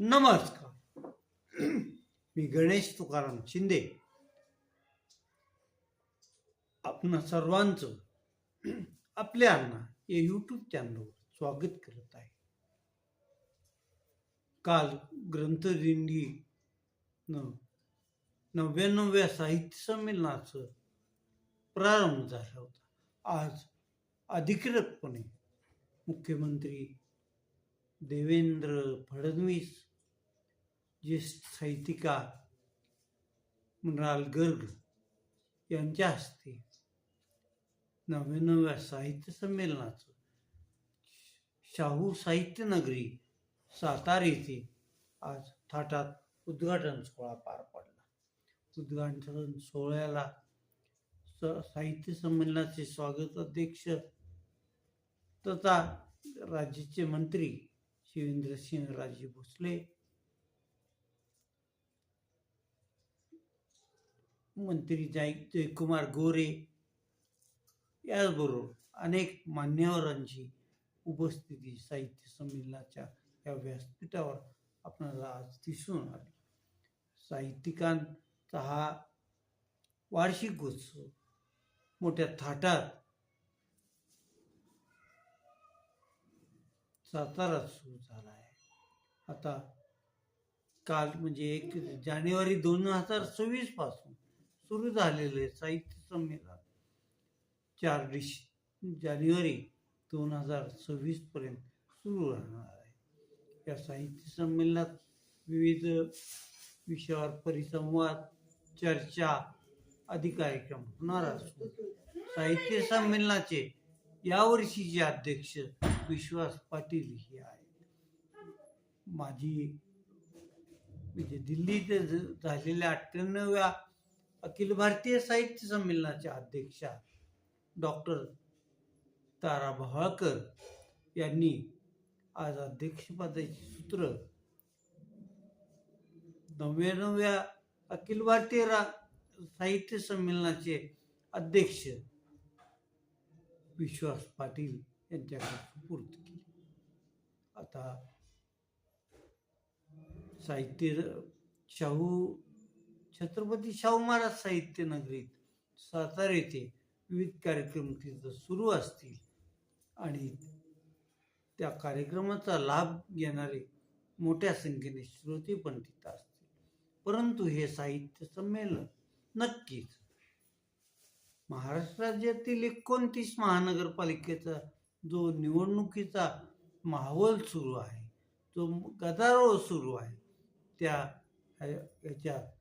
नमस्कार. मी गणेश तुकाराम शिंदे. आपण सर्वांचं आपल्या या यूट्यूब चॅनलवर स्वागत करत आहे. काल ग्रंथदिंडी न नव्याण्णव्या साहित्य संमेलनाचं प्रारंभ झाला होता. आज अधिकृतपणे मुख्यमंत्री देवेंद्र फडणवीस ज्येष्ठ साहित्यिका मृणाल गर्ग यांच्या हस्ते नव्याण्णव्या साहित्य संमेलनाचं शाहू साहित्य नगरी सातारा येथे आज थाटात उद्घाटन सोहळा पार पडला. उद्घाटन सोहळ्याला स- साहित्य संमेलनाचे स्वागत अध्यक्ष तथा राज्याचे मंत्री शिवेंद्रसिंह राजे भोसले मंत्री जय जयकुमार गोरे याचबरोबर अनेक मान्यवरांची उपस्थिती साहित्य संमेलनाच्या या व्यासपीठावर आपल्याला आज दिसून आली. साहित्यिकांचा हा वार्षिक उत्सव मोठ्या थाटात सातारात सुरू झाला आहे. आता काल म्हणजे एक जानेवारी दोन हजार सव्वीसपासून सुरू झालेले साहित्य संमेलन. चार डिश जानेवारी दोन हजार सव्वीस पर्यंत सुरू राहणार आहे. या साहित्य संमेलनात विविध विषयावर परिसंवाद चर्चा आदी कार्यक्रम होणार असून साहित्य संमेलनाचे यावर्षीचे अध्यक्ष विश्वास पाटील हे आहेत. माझी म्हणजे दिल्लीत ज- झालेल्या अठ्ठ्याण्णव्या अखिल भारतीय साहित्य संमेलनाच्या अध्यक्षा डॉक्टर तारा बहाळकर यांनी आज अध्यक्षपदाची सूत्र नव्याण्णव्या अखिल भारतीय रा साहित्य संमेलनाचे अध्यक्ष विश्वास पाटील यांच्याकडे सुपूर्द केली. आता साहित्य शाहू छत्रपती शाहू महाराज साहित्य नगरीत सातारा येथे विविध कार्यक्रम तिथं सुरू असतील. आणि त्या कार्यक्रमाचा लाभ घेणारे मोठ्या संख्येने श्रोते पण तिथं असतील. परंतु हे साहित्य संमेलन नक्कीच महाराष्ट्र राज्यातील एकोणतीस महानगरपालिकेचा जो निवडणुकीचा माहोल सुरू आहे जो गदारोळ सुरू आहे त्या ह्या-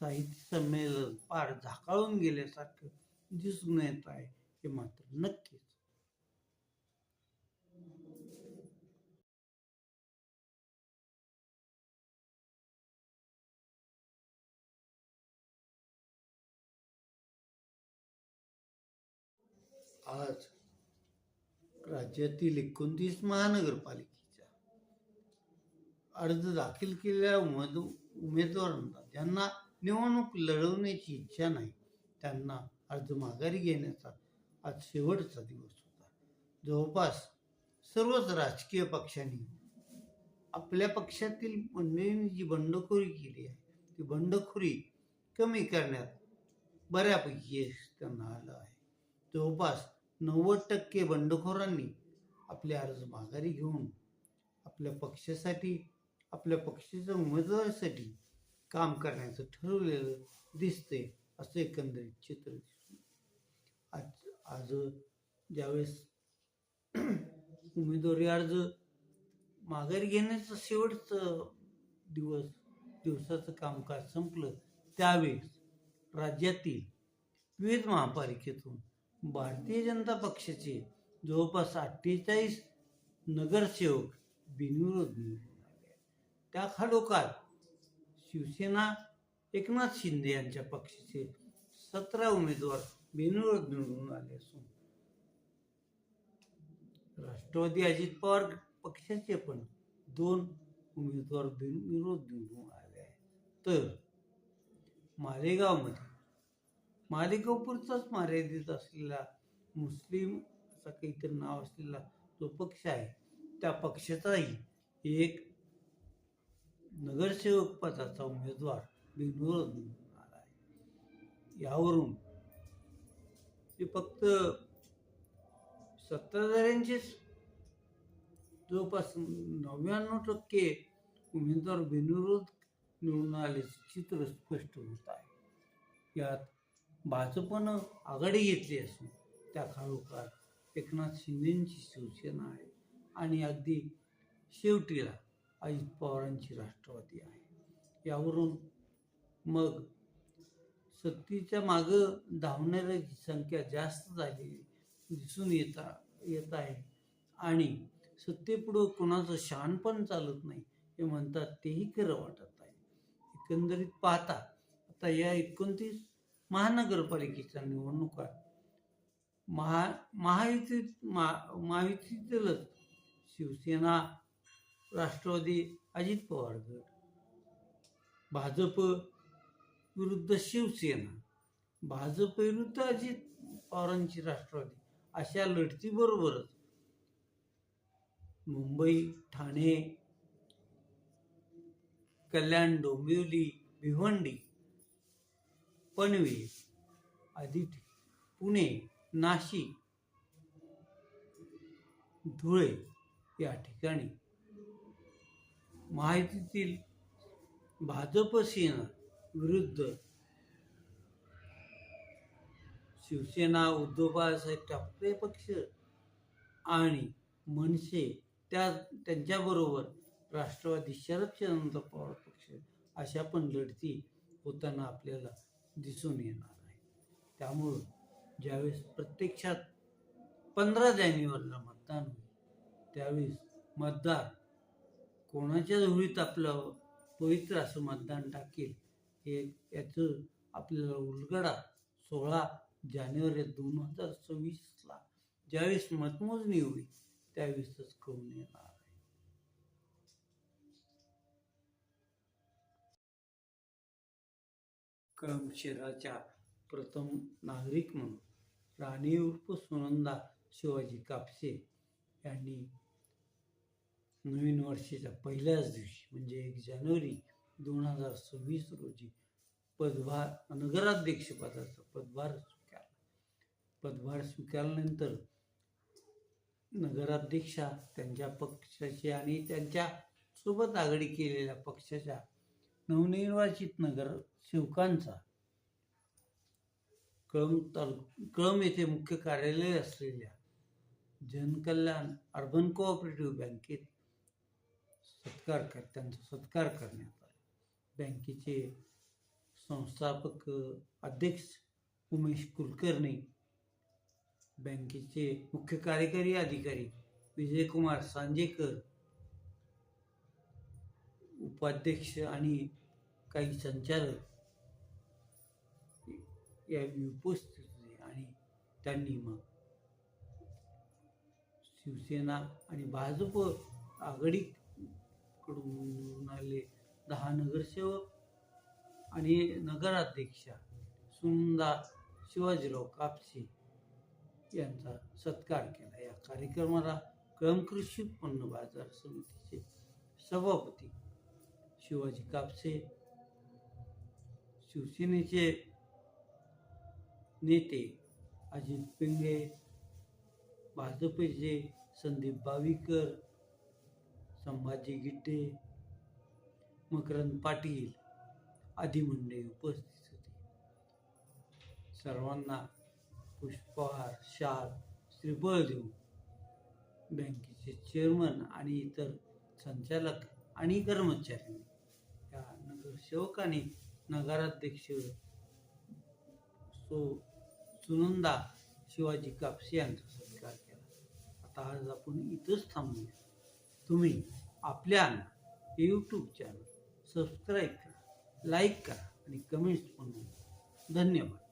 साहित्य संमेलन पार झाकाळून गेल्यासारखं दिसून येत आहे हे मात्र नक्कीच. आज राज्यातील एकोणतीस महानगरपालिकेच्या अर्ज दाखल केलेल्या उमेद उमेदवारांना ज्यांना निवडणूक लढवण्याची इच्छा नाही. त्यांना अर्ज माघारी घेण्याचा आज शेवटचा दिवस होता. जवळपास सर्वच राजकीय पक्षांनी आपल्या पक्षातील मंडळींनी जी बंडखोरी केली आहे ती बंडखोरी कमी करण्यात बऱ्यापैकी यश त्यांना आलं आहे. जवळपास नव्वद टक्के बंडखोरांनी आपले अर्ज माघारी घेऊन आपल्या पक्षासाठी आपल्या पक्षाच्या उमेदवारासाठी काम करण्याचं ठरवलेलं दिसते असं एकंदरीत चित्र आज आज ज्यावेळेस उमेदवारी अर्ज माघारी घेण्याचं शेवटचं दिवस दिवसाचं कामकाज संपलं त्यावेळेस राज्यातील विविध महापालिकेतून भारतीय जनता पक्षाचे जवळपास अठ्ठेचाळीस नगरसेवक बिनविरोध निवडून आले त्या खालोखाल शिवसेना एकनाथ शिंदे यांच्या पक्षाचे सतरा उमेदवार बिनविरोध निवडून आले असून राष्ट्रवादी अजित पवार पक्षाचे पण दोन उमेदवार बिनविरोध निवडून आले आहे तर मालेगावमध्ये मालेगावपूरचाच मर्यादित असलेला मुस्लिम असं काहीतरी नाव असलेला जो पक्ष आहे त्या पक्षाचाही एक नगरसेवक पदाचा उमेदवार बिनविरोध निवडून आला आहे. यावरून ते फक्त सत्ताधाऱ्यांचेच जवळपास नव्याण्णव टक्के उमेदवार बिनविरोध निवडून आल्याचे चित्र स्पष्ट होत आहे. यात भाजपनं आघाडी घेतली असून त्या खालोखाल एकनाथ शिंदेची शिवसेना आहे आणि अगदी शेवटीला अजित पवारांची राष्ट्रवादी आहे. यावरून मग सत्तेच्या मागं धावणाऱ्याची संख्या जास्त झालेली दिसून येता येत आहे. आणि सत्तेपुढं कोणाचं शहाणपण चालत नाही हे म्हणतात तेही खरं वाटत आहे एकंदरीत पाहता आता या एकोणतीस महानगरपालिकेच्या निवडणुका महा महायुतीत मा महायुतीतीलच शिवसेना राष्ट्रवादी अजित पवार गट भाजप विरुद्ध शिवसेना भाजप विरुद्ध अजित पवारांची राष्ट्रवादी अशा लढतीबरोबरच मुंबई ठाणे कल्याण डोंबिवली भिवंडी पनवेल आदी पुणे नाशिक धुळे या ठिकाणी माहितीतील भाजप सेना विरुद्ध शिवसेना उद्धव बाळासाहेब ठाकरे पक्ष आणि मनसे त्या त्यांच्याबरोबर राष्ट्रवादी शरदचंद्र पवार पक्ष अशा पण लढती होताना आपल्याला दिसून येणार आहे. त्यामुळं ज्यावेळेस प्रत्यक्षात पंधरा जानेवारीला मतदान होईल त्यावेळेस मतदार कोणाच्या झोळीत आपलं पवित्र असं मतदान टाकेल हे याचं आपल्याला उलगडा सोळा जानेवारी दोन हजार सव्वीसला ज्यावेळेस मतमोजणी होईल त्यावेळेसच कळून येणार आहे. कळम शहराच्या प्रथम नागरिक म्हणून राणी उर्फ सुनंदा शिवाजी कापसे यांनी नवीन वर्षाच्या पहिल्याच दिवशी म्हणजे एक जानेवारी दोन हजार सव्वीस रोजी पदभार नगराध्यक्षपदाचा पदभार स्वीकारला. पदभार स्वीकारल्यानंतर नगराध्यक्षा त्यांच्या पक्षाची आणि त्यांच्यासोबत आघाडी केलेल्या पक्षाच्या नवनिर्वाचित नगर सेवकांचा कळम तालु कळम येथे मुख्य कार्यालय असलेल्या जनकल्याण अर्बन कोऑपरेटिव्ह बँकेत सत्कार कर त्यांचा सत्कार करण्यात आला बँकेचे संस्थापक अध्यक्ष उमेश कुलकर्णी बँकेचे मुख्य कार्यकारी अधिकारी विजयकुमार सांजेकर उपाध्यक्ष आणि काही संचालक यावेळी उपस्थित होते आणि त्यांनी मग शिवसेना आणि भाजप आघाडीत कडून आले दहा नगरसेवक आणि नगराध्यक्षा सुंदा शिवाजीराव कापसे यांचा सत्कार केला. या कार्यक्रमाला कळंब कृषी उत्पन्न बाजार समितीचे सभापती शिवाजी कापसे शिवसेनेचे नेते अजित पिंगे भाजपचे संदीप बावीकर संभाजी गिड्डे मकरंद पाटील आदी मंडळी उपस्थित होती. सर्वांना पुष्पहार शाल श्रीफळ देऊन बँकेचे चेअरमन आणि इतर संचालक आणि कर्मचारी या नगरसेवकाने नगराध्यक्ष सो सुनंदा शिवाजी कापसे यांचा सत्कार केला. आता आज आपण इथंच थांबूया. तुम्ही आपल्या यूट्यूब चॅनल सबस्क्राईब करा लाईक करा आणि कमेंट्स पण धन्यवाद.